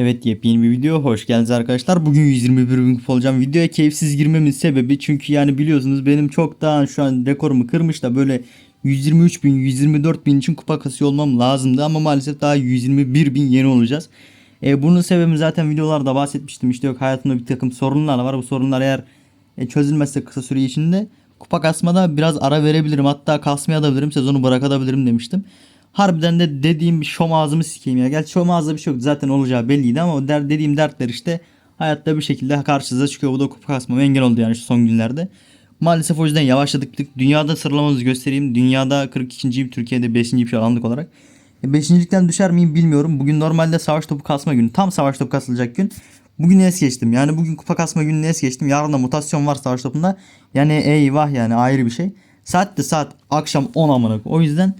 Evet yepyeni bir video hoş geldiniz arkadaşlar. Bugün 121 bin kupa olacağım. Videoya keyifsiz girmemin sebebi çünkü yani biliyorsunuz benim çok daha şu an rekorumu kırmış da böyle 123 bin 124 bin için kupa kasıyor olmam lazımdı ama maalesef daha 121 bin yeni olacağız. E, bunun sebebi zaten videolarda bahsetmiştim işte yok hayatımda bir takım sorunlar var bu sorunlar eğer e, çözülmezse kısa süre içinde kupa kasmada biraz ara verebilirim hatta kasmaya da bilirim sezonu bırakabilirim demiştim. Harbiden de dediğim bir şom ağzımı sikeyim ya. Gerçi şom ağzı bir şey yok. Zaten olacağı belliydi ama o der, dediğim dertler işte hayatta bir şekilde karşınıza çıkıyor. Bu da kupa kasmama engel oldu yani şu son günlerde. Maalesef o yüzden yavaşladık. Dünyada sıralamamızı göstereyim. Dünyada 42.yim. Türkiye'de 5. bir şey alandık olarak. 5.likten düşer miyim bilmiyorum. Bugün normalde savaş topu kasma günü. Tam savaş topu kasılacak gün. Bugün es geçtim. Yani bugün kupa kasma gününü es geçtim. Yarın da mutasyon var savaş topunda. Yani eyvah yani ayrı bir şey. Saat de saat akşam 10 amına. O yüzden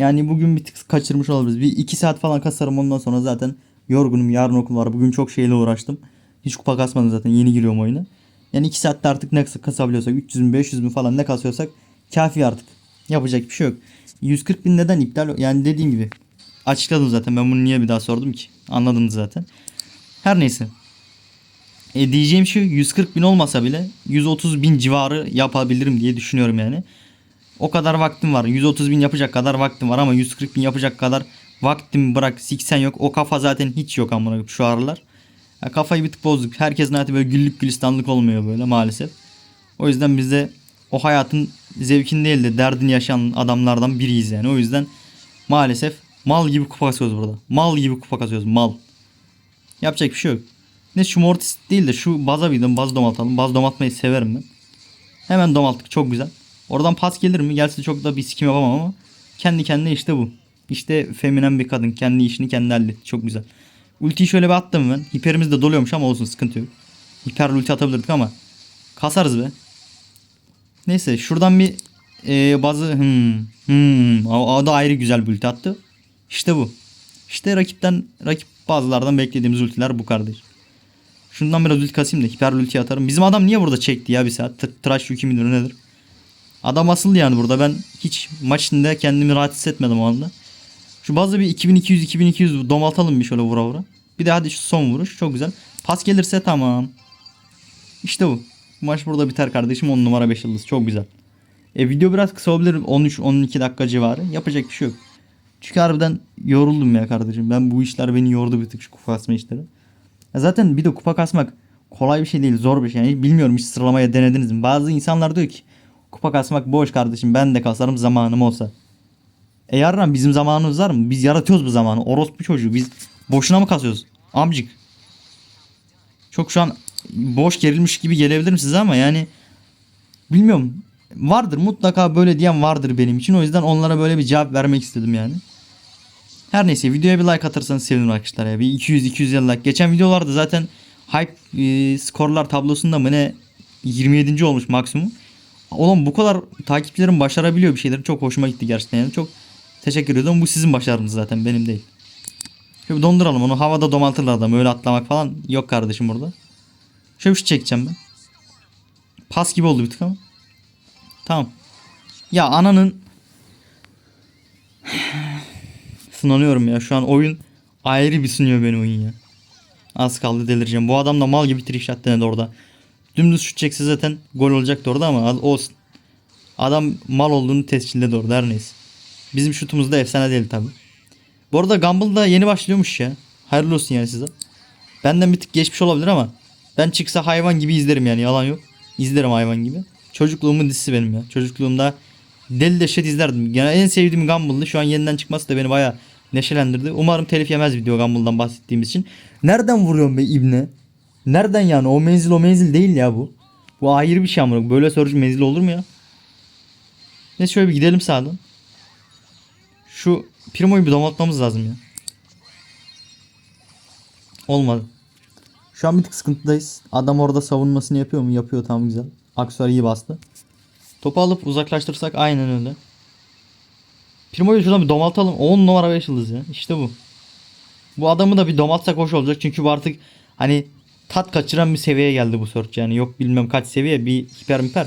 yani bugün bir tık kaçırmış olabiliriz. Bir 2 saat falan kasarım ondan sonra zaten yorgunum. Yarın okul var. Bugün çok şeyle uğraştım. Hiç kupa kasmadım zaten. Yeni giriyorum oyuna. Yani 2 saatte artık ne kasabiliyorsak 300 bin 500 bin falan ne kasıyorsak kafi artık. Yapacak bir şey yok. 140 bin neden iptal? Yani dediğim gibi açıkladım zaten. Ben bunu niye bir daha sordum ki? Anladınız zaten. Her neyse. E diyeceğim şu 140 bin olmasa bile 130 bin civarı yapabilirim diye düşünüyorum yani. O kadar vaktim var. 130 bin yapacak kadar vaktim var ama 140 bin yapacak kadar vaktim bırak 80 yok. O kafa zaten hiç yok amına şu aralar. Ya kafayı bir tık bozduk. Herkesin hayatı böyle güllük gülistanlık olmuyor böyle maalesef. O yüzden biz de o hayatın zevkini değil de derdini yaşayan adamlardan biriyiz yani. O yüzden maalesef mal gibi kupa kasıyoruz burada. Mal gibi kupa kasıyoruz mal. Yapacak bir şey yok. Ne şu mortis değil de şu baza bir baz domaltalım. Baz domaltmayı severim ben. Hemen domalttık çok güzel. Oradan pas gelir mi? Gelse çok da bir sikim yapamam ama kendi kendine işte bu. İşte feminen bir kadın. Kendi işini kendi halletti. Çok güzel. Ultiyi şöyle bir attım ben. Hiperimiz de doluyormuş ama olsun sıkıntı yok. Hiper ulti atabilirdik ama kasarız be. Neyse şuradan bir e, bazı hmm, hmm, o, o da ayrı güzel bir ulti attı. İşte bu. İşte rakipten rakip bazılardan beklediğimiz ultiler bu kardeş. Şundan biraz ulti kasayım da hiper ulti atarım. Bizim adam niye burada çekti ya bir saat? T- tıraş yükü müdür nedir? Adam asıldı yani burada. Ben hiç maç içinde kendimi rahat hissetmedim o anda. Şu bazı bir 2200-2200 domaltalım bir şöyle vura vura. Bir de hadi şu son vuruş. Çok güzel. Pas gelirse tamam. İşte. Bu maç burada biter kardeşim. 10 numara 5 yıldız. Çok güzel. E, video biraz kısa olabilir. 13-12 dakika civarı. Yapacak bir şey yok. Çünkü harbiden yoruldum ya kardeşim. Ben bu işler beni yordu bir tık şu kupa kasma işleri. Ya zaten bir de kupa kasmak kolay bir şey değil. Zor bir şey. Yani bilmiyorum hiç sıralamaya denediniz mi? Bazı insanlar diyor ki Kupa kasmak boş kardeşim. Ben de kasarım zamanım olsa. E yarın bizim zamanımız var mı? Biz yaratıyoruz bu zamanı. Orospu çocuğu. Biz boşuna mı kasıyoruz? Amcık. Çok şu an boş gerilmiş gibi gelebilirim size ama yani bilmiyorum. Vardır mutlaka böyle diyen vardır benim için. O yüzden onlara böyle bir cevap vermek istedim yani. Her neyse videoya bir like atarsanız sevinirim arkadaşlar ya. Bir 200-250 like. Geçen videolarda zaten hype e, skorlar tablosunda mı ne 27. olmuş maksimum. Oğlum bu kadar takipçilerim başarabiliyor bir şeyleri. Çok hoşuma gitti gerçekten. Yani çok teşekkür ediyorum. Bu sizin başarınız zaten benim değil. Şöyle donduralım onu. Havada domaltırlar adam. Öyle atlamak falan yok kardeşim burada. Şöyle bir şey çekeceğim ben. Pas gibi oldu bir tık ama. Tamam. Ya ananın sınanıyorum ya. Şu an oyun ayrı bir sınıyor beni oyun ya. Az kaldı delireceğim. Bu adam da mal gibi trick shot denedi orada. Dümdüz şut çekse zaten gol olacaktı orada ama olsun. Adam mal olduğunu tescilledi orada her neyse. Bizim şutumuz da efsane değil tabi. Bu arada Gumball da yeni başlıyormuş ya. Hayırlı olsun yani size. Benden bir tık geçmiş olabilir ama ben çıksa hayvan gibi izlerim yani yalan yok. İzlerim hayvan gibi. Çocukluğumun dizisi benim ya. Çocukluğumda deli deşet izlerdim. Yani en sevdiğim Gumball'dı. Şu an yeniden çıkması da beni baya neşelendirdi. Umarım telif yemez video Gumball'dan bahsettiğimiz için. Nereden vuruyorum be ibne? Nereden yani? O menzil o menzil değil ya bu. Bu ayrı bir şey ama böyle sorucu menzil olur mu ya? Neyse şöyle bir gidelim sağdan. Şu Primo'yu bir domaltmamız lazım ya. Olmadı. Şu an bir tık sıkıntıdayız. Adam orada savunmasını yapıyor mu? Yapıyor tamam güzel. Aksuar iyi bastı. Topu alıp uzaklaştırsak aynen öyle. Primo'yu şuradan bir domaltalım. 10 numara 5 yıldız ya. İşte bu. Bu adamı da bir domaltsak hoş olacak. Çünkü bu artık hani tat kaçıran bir seviyeye geldi bu search yani. Yok bilmem kaç seviye bir hiper hiper.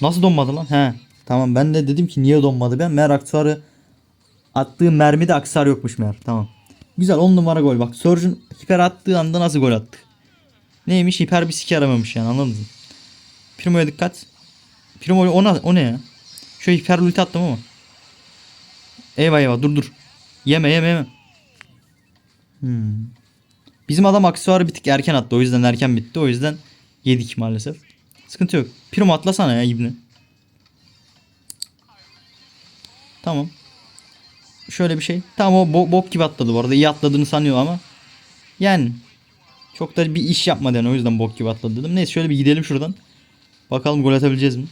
Nasıl donmadı lan? He. Tamam ben de dedim ki niye donmadı ben. Meğer aksesuarı attığı mermide aksesuar yokmuş meğer. Tamam. Güzel 10 numara gol. Bak Surge'un hiper attığı anda nasıl gol attık. Neymiş hiper bir siki aramamış yani anladınız mı? Primo'ya dikkat. Primo o, na- o ne ya? Şöyle hiper ulti attım ama. Eyvah eyvah dur dur. Yeme yeme yeme. Hmm. Bizim adam aksesuarı bir tık erken attı. O yüzden erken bitti. O yüzden yedik maalesef. Sıkıntı yok. Primo atlasana ya ibni. Tamam. Şöyle bir şey. Tamam o bo- bok gibi atladı bu arada. İyi atladığını sanıyor ama. Yani. Çok da bir iş yapmadı yani. O yüzden bok gibi atladı dedim. Neyse şöyle bir gidelim şuradan. Bakalım gol atabileceğiz mi?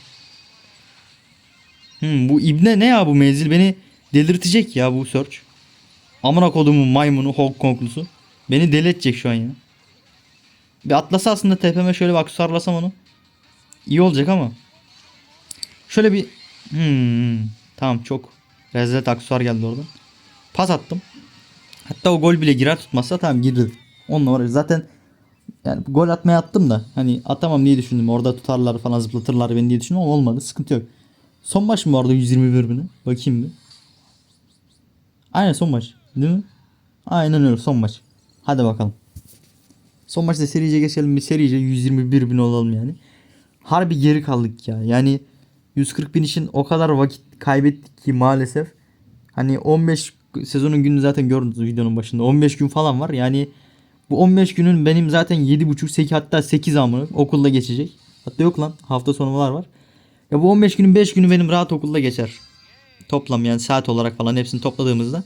Hmm, bu ibne ne ya bu menzil beni delirtecek ya bu search. Amına kodumun maymunu Hong Konglusu. Beni deli edecek şu an ya. Bir atlasa aslında tepeme şöyle bir aksesuarlasam onu. İyi olacak ama. Şöyle bir hmm, tamam çok rezalet aksesuar geldi oradan. Pas attım. Hatta o gol bile girer tutmazsa tamam girdi. On numara zaten yani gol atmaya attım da hani atamam diye düşündüm. Orada tutarlar falan zıplatırlar beni diye düşündüm ama olmadı. Sıkıntı yok. Son maç mı vardı 121 bini? Bakayım bir. Aynen son maç. Değil mi? Aynen öyle son maç. Hadi bakalım. Son maçta serice geçelim bir serice 121 bin olalım yani. Harbi geri kaldık ya. Yani 140 bin için o kadar vakit kaybettik ki maalesef. Hani 15 sezonun günü zaten gördünüz videonun başında. 15 gün falan var. Yani bu 15 günün benim zaten 7,5 8 hatta 8 amını okulda geçecek. Hatta yok lan hafta sonular var. Ya bu 15 günün 5 günü benim rahat okulda geçer. Toplam yani saat olarak falan hepsini topladığımızda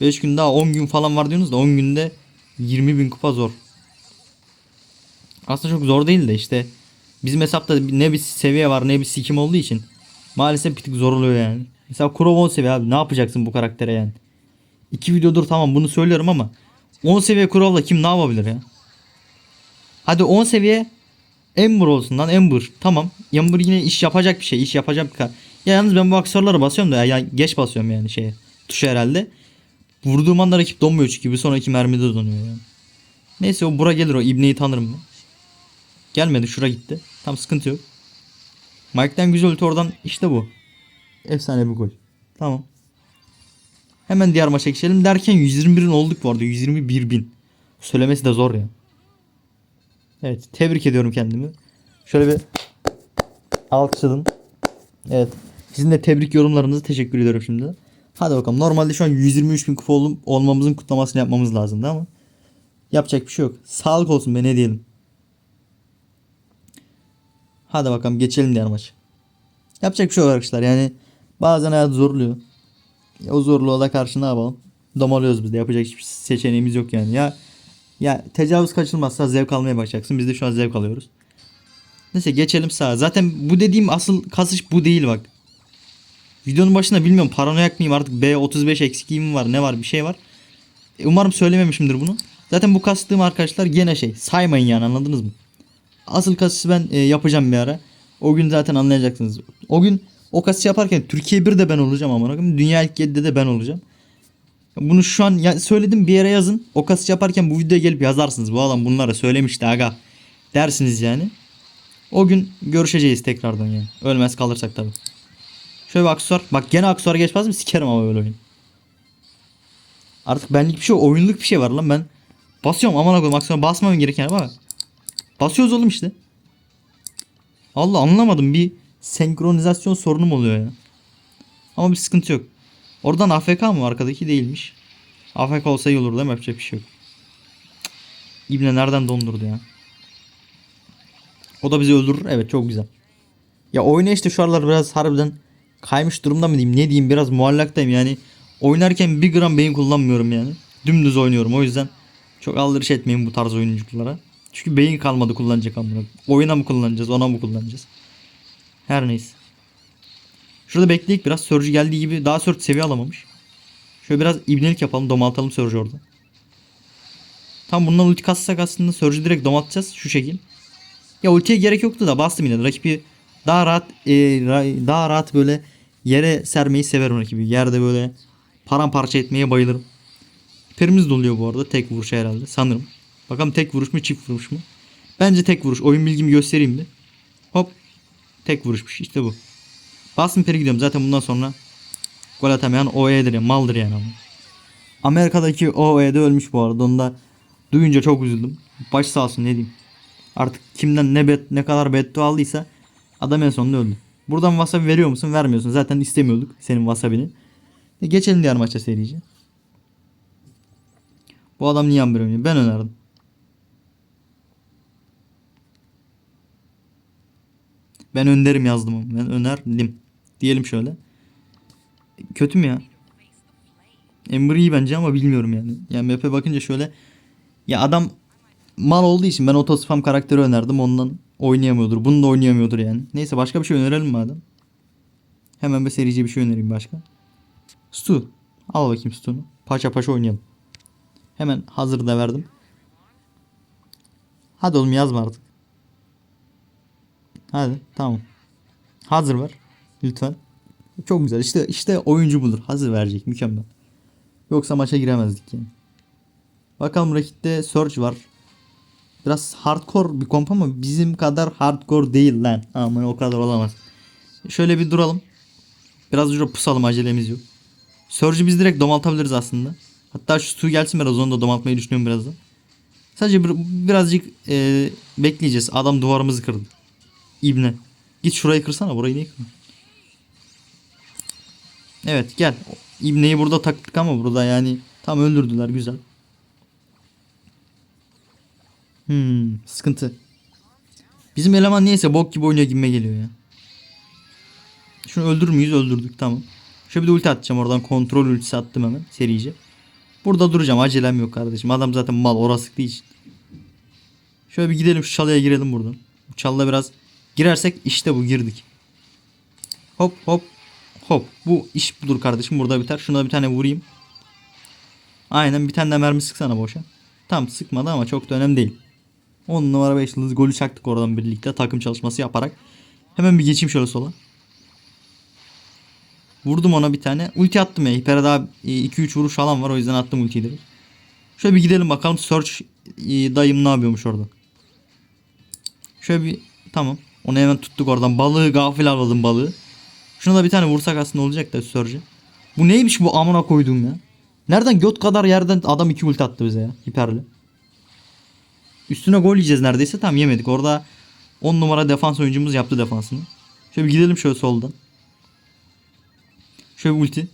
5 gün daha 10 gün falan var diyorsunuz da 10 günde 20 bin kupa zor. Aslında çok zor değil de işte bizim hesapta ne bir seviye var ne bir sikim olduğu için maalesef bir tık zor oluyor yani. Mesela Kurov 10 seviye abi ne yapacaksın bu karaktere yani. İki videodur tamam bunu söylüyorum ama 10 seviye Kurov'la kim ne yapabilir ya? Hadi 10 seviye Ember olsun lan Ember. Tamam. Ember yine iş yapacak bir şey. iş yapacak bir kar. Ya yalnız ben bu aksesuarlara basıyorum da ya, geç basıyorum yani şeye. Tuşa herhalde. Vurduğum anda rakip donmuyor çünkü bir sonraki mermide donuyor yani. Neyse o bura gelir o ibneyi tanırım ben. Gelmedi şura gitti. Tam sıkıntı yok. Mike'den güzel ulti oradan işte bu. Efsane bir gol. Tamam. Hemen diğer maça geçelim derken 121'in olduk bu arada. 121 bin. Söylemesi de zor ya. Evet tebrik ediyorum kendimi. Şöyle bir alkışladım. Evet. Sizin de tebrik yorumlarınızı teşekkür ediyorum şimdi. Hadi bakalım. Normalde şu an 123 bin kupa ol- olmamızın kutlamasını yapmamız lazımdı ama yapacak bir şey yok. Sağlık olsun be ne diyelim. Hadi bakalım geçelim diğer maç. Yapacak bir şey yok arkadaşlar. Yani bazen hayat zorluyor. O zorluğa da karşı ne yapalım? Domalıyoruz biz de. Yapacak hiçbir seçeneğimiz yok yani. Ya ya tecavüz kaçılmazsa zevk almaya başlayacaksın. Biz de şu an zevk alıyoruz. Neyse geçelim sağa. Zaten bu dediğim asıl kasış bu değil bak. Videonun başında bilmiyorum paranoyak mıyım artık B35 eksikliğim var ne var bir şey var. E, umarım söylememişimdir bunu. Zaten bu kastığım arkadaşlar gene şey saymayın yani anladınız mı? Asıl kasışı ben e, yapacağım bir ara. O gün zaten anlayacaksınız. O gün o kasışı yaparken Türkiye 1'de ben olacağım ama Dünya ilk 7'de de ben olacağım. Bunu şu an ya söyledim bir yere yazın. O kasışı yaparken bu videoya gelip yazarsınız. Bu adam bunlara söylemişti aga. Dersiniz yani. O gün görüşeceğiz tekrardan yani. Ölmez kalırsak tabi. Şöyle bir aksesuar. Bak gene aksesuar geçmez mi? Sikerim ama böyle oyun. Artık benlik bir şey. Oyunluk bir şey var lan ben. Basıyorum aman koyayım aksesuar basmam gereken bak. Basıyoruz oğlum işte. Allah anlamadım bir senkronizasyon sorunum oluyor ya. Ama bir sıkıntı yok. Oradan AFK mı arkadaki değilmiş. AFK olsa iyi olur değil mi? Yapacak bir şey yok. İbne nereden dondurdu ya? O da bizi öldürür. Evet çok güzel. Ya oyuna işte şu aralar biraz harbiden kaymış durumda mı diyeyim ne diyeyim biraz muallaktayım yani. Oynarken bir gram beyin kullanmıyorum yani. Dümdüz oynuyorum o yüzden çok aldırış etmeyin bu tarz oyunculara. Çünkü beyin kalmadı kullanacak amına. Oyuna mı kullanacağız ona mı kullanacağız? Her neyse. Şurada bekleyip biraz Surge geldiği gibi daha Surge seviye alamamış. Şöyle biraz ibnelik yapalım domaltalım Surge orada. Tam bundan ulti kassak aslında Surge'ü direkt domaltacağız şu şekil. Ya ultiye gerek yoktu da bastım yine rakibi daha rahat e, daha rahat böyle yere sermeyi severim rakibi. Yerde böyle paramparça etmeye bayılırım. Hiperimiz doluyor bu arada tek vuruş herhalde sanırım. Bakalım tek vuruş mu çift vuruş mu? Bence tek vuruş. Oyun bilgimi göstereyim bir. Hop. Tek vuruşmuş işte bu. Bastım peri gidiyorum zaten bundan sonra gol atamayan OE'dir ya maldır yani ama. Amerika'daki OE'de ölmüş bu arada. Onu da duyunca çok üzüldüm. Baş sağ olsun ne diyeyim. Artık kimden ne bet ne kadar beddua aldıysa adam en sonunda öldü. Buradan wasabi veriyor musun? Vermiyorsun. Zaten istemiyorduk senin wasabini. E geçelim diğer maça serici. Bu adam niye Amber oynuyor? Ben önerdim. Ben önderim yazdım. Ben önerdim. Diyelim şöyle. Kötü mü ya? Ember iyi bence ama bilmiyorum yani. Yani map'e bakınca şöyle. Ya adam mal olduğu için ben otospam karakteri önerdim. Ondan oynayamıyordur. Bunu da oynayamıyordur yani. Neyse başka bir şey önerelim madem. Hemen bir serici bir şey önereyim başka. Stu. Al bakayım Stu'nu. Paşa paşa oynayalım. Hemen hazır da verdim. Hadi oğlum yazma artık. Hadi tamam. Hazır ver. Lütfen. Çok güzel. İşte işte oyuncu budur. Hazır verecek. Mükemmel. Yoksa maça giremezdik yani. Bakalım rakipte Surge var. Biraz hardcore bir komp ama bizim kadar hardcore değil lan. Aman o kadar olamaz. Şöyle bir duralım. Biraz şurada pusalım acelemiz yok. Surge'ü biz direkt domaltabiliriz aslında. Hatta şu su gelsin biraz onu da domaltmayı düşünüyorum birazdan. Sadece bir, birazcık e, bekleyeceğiz. Adam duvarımızı kırdı. İbne. Git şurayı kırsana burayı niye kırdın? Evet gel. İbneyi burada taktık ama burada yani tam öldürdüler güzel. Hmm, sıkıntı. Bizim eleman niyeyse bok gibi oynuyor gibime geliyor ya. Şunu öldürür müyüz? Öldürdük tamam. Şöyle bir de ulti atacağım oradan kontrol ultisi attım hemen serice. Burada duracağım acelem yok kardeşim. Adam zaten mal orası değil için. Şöyle bir gidelim şu çalıya girelim buradan. Bu çalıda biraz girersek işte bu girdik. Hop hop hop. Bu iş budur kardeşim burada biter. Şuna bir tane vurayım. Aynen bir tane de mermi sıksana boşa. Tam sıkmadı ama çok da önemli değil. 10 numara 5 yıldız golü çaktık oradan birlikte takım çalışması yaparak. Hemen bir geçeyim şöyle sola. Vurdum ona bir tane. Ulti attım ya. Hiper'e daha 2-3 vuruş falan var. O yüzden attım ultiyi direkt. Şöyle bir gidelim bakalım Search e, dayım ne yapıyormuş orada. Şöyle bir tamam. Onu hemen tuttuk oradan. Balığı gafil avladım balığı. Şuna da bir tane vursak aslında olacak da Surge'e. Bu neymiş bu amına koyduğum ya. Nereden göt kadar yerden adam iki ulti attı bize ya. Hiperli. Üstüne gol yiyeceğiz neredeyse. Tam yemedik. Orada 10 numara defans oyuncumuz yaptı defansını. Şöyle gidelim şöyle soldan. Şöyle bir ulti.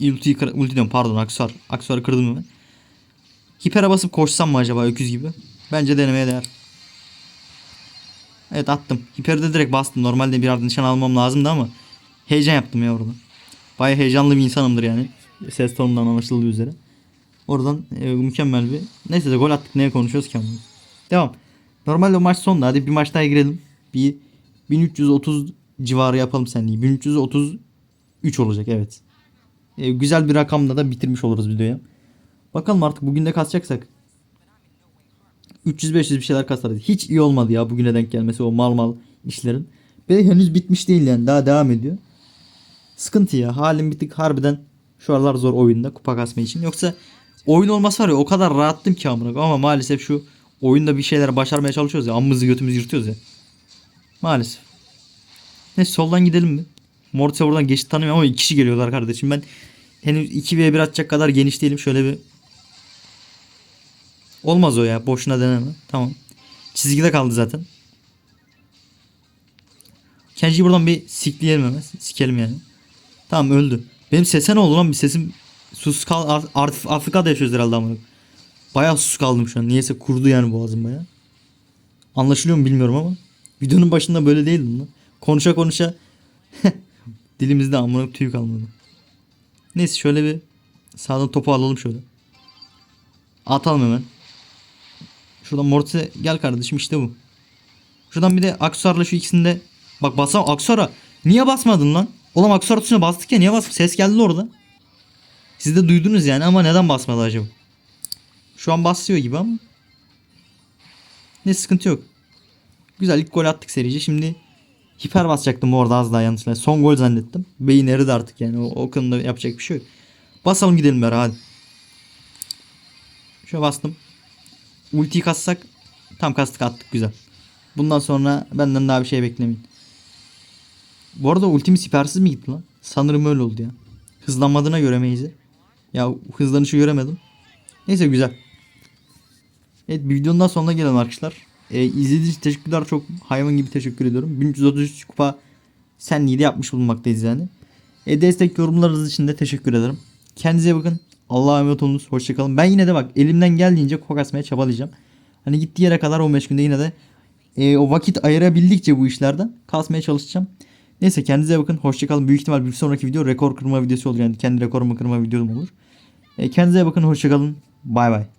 Ulti diyorum pardon aksesuar. Aksesuarı kırdım hemen. Hiper'e basıp koşsam mı acaba öküz gibi? Bence denemeye değer. Evet attım. Hiper'de direkt bastım. Normalde bir nişan almam lazımdı ama heyecan yaptım ya orada. Baya heyecanlı bir insanımdır yani. Ses tonundan anlaşıldığı üzere. Oradan e, mükemmel bir. Neyse de gol attık. Neye konuşuyoruz ki ama. Devam. Normalde maç sonunda. Hadi bir maç daha girelim. Bir 1330 civarı yapalım seninle. 1333 olacak evet. E, güzel bir rakamla da bitirmiş oluruz videoyu. Bakalım artık bugün de kasacaksak. 300-500 bir şeyler kasarız. Hiç iyi olmadı ya bugüne denk gelmesi o mal mal işlerin. Ve henüz bitmiş değil yani daha devam ediyor. Sıkıntı ya halim bitik harbiden şu aralar zor oyunda kupa kasma için. Yoksa oyun olmasa var ya o kadar rahattım ki amına ama maalesef şu oyunda bir şeyler başarmaya çalışıyoruz ya ammızı götümüzü yırtıyoruz ya. Maalesef. Ne soldan gidelim mi? Mortis'e buradan geçti tanımıyorum ama iki kişi geliyorlar kardeşim. Ben henüz 2v1 atacak kadar geniş değilim. Şöyle bir Olmaz o ya. Boşuna deneme. Tamam. Çizgide kaldı zaten. Kenji'yi buradan bir sikleyelim hemen. Sikelim yani. Tamam öldü. Benim sese ne oldu lan? Bir sesim sus kal Afrika'da yaşıyoruz herhalde ama. Bayağı sus kaldım şu an. Niyeyse kurdu yani boğazım baya. Anlaşılıyor mu bilmiyorum ama. Videonun başında böyle değildim lan. Konuşa konuşa dilimizde amına tüy kalmadı. Neyse şöyle bir sağdan topu alalım şöyle. Atalım hemen. Şuradan Mortis'e gel kardeşim işte bu. Şuradan bir de aksesuarla şu ikisini de bak basam aksesuara niye basmadın lan? Oğlum aksesuar tuşuna bastık ya niye basmadın? Ses geldi orada. Siz de duydunuz yani ama neden basmadı acaba? Şu an basıyor gibi ama. Ne sıkıntı yok. Güzel ilk gol attık serice. Şimdi hiper basacaktım orada az daha yanlışlıkla. Son gol zannettim. Beyin eridi artık yani. O, o konuda yapacak bir şey yok. Basalım gidelim beraber hadi. Şöyle bastım. Ultiyi kassak tam kastık attık güzel. Bundan sonra benden daha bir şey beklemeyin. Bu arada ultimi sipersiz mi gitti lan? Sanırım öyle oldu ya. Hızlanmadığına göre Maze'i. Ya hızlanışı göremedim. Neyse güzel. Evet bir videonun daha sonuna gelelim arkadaşlar. Ee, izlediğiniz için teşekkürler. Çok hayvan gibi teşekkür ediyorum. 1333 kupa sen de yapmış bulunmaktayız yani. E, destek yorumlarınız için de teşekkür ederim. Kendinize bakın. Allah'a emanet olunuz. Hoşçakalın. Ben yine de bak elimden geldiğince kupa kasmaya çabalayacağım. Hani gittiği yere kadar 15 günde yine de e, o vakit ayırabildikçe bu işlerden kasmaya çalışacağım. Neyse kendinize bakın. Hoşçakalın. Büyük ihtimal bir sonraki video rekor kırma videosu olur. Yani kendi rekorumu kırma videom olur. E, kendinize bakın. Hoşçakalın. Bay bay.